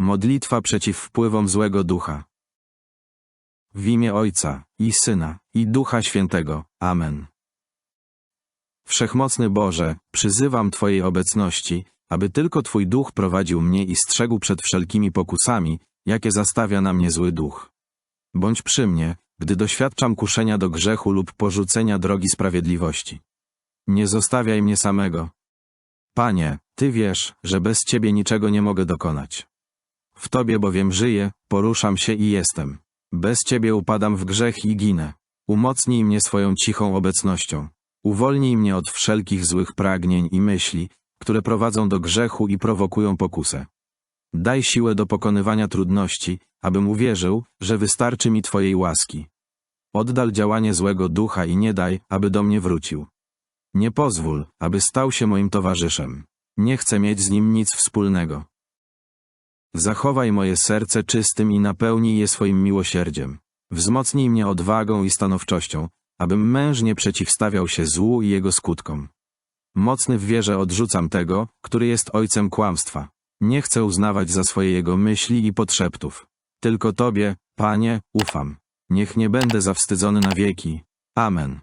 Modlitwa przeciw wpływom złego ducha. W imię Ojca, i Syna, i Ducha Świętego. Amen. Wszechmocny Boże, przyzywam Twojej obecności, aby tylko Twój duch prowadził mnie i strzegł przed wszelkimi pokusami, jakie zastawia na mnie zły duch. Bądź przy mnie, gdy doświadczam kuszenia do grzechu lub porzucenia drogi sprawiedliwości. Nie zostawiaj mnie samego. Panie, Ty wiesz, że bez Ciebie niczego nie mogę dokonać. W Tobie bowiem żyję, poruszam się i jestem. Bez Ciebie upadam w grzech i ginę. Umocnij mnie swoją cichą obecnością. Uwolnij mnie od wszelkich złych pragnień i myśli, które prowadzą do grzechu i prowokują pokusę. Daj siłę do pokonywania trudności, abym uwierzył, że wystarczy mi Twojej łaski. Oddal działanie złego ducha i nie daj, aby do mnie wrócił. Nie pozwól, aby stał się moim towarzyszem. Nie chcę mieć z nim nic wspólnego. Zachowaj moje serce czystym i napełnij je swoim miłosierdziem. Wzmocnij mnie odwagą i stanowczością, abym mężnie przeciwstawiał się złu i jego skutkom. Mocny w wierze odrzucam tego, który jest ojcem kłamstwa. Nie chcę uznawać za swoje jego myśli i podszeptów. Tylko Tobie, Panie, ufam. Niech nie będę zawstydzony na wieki. Amen.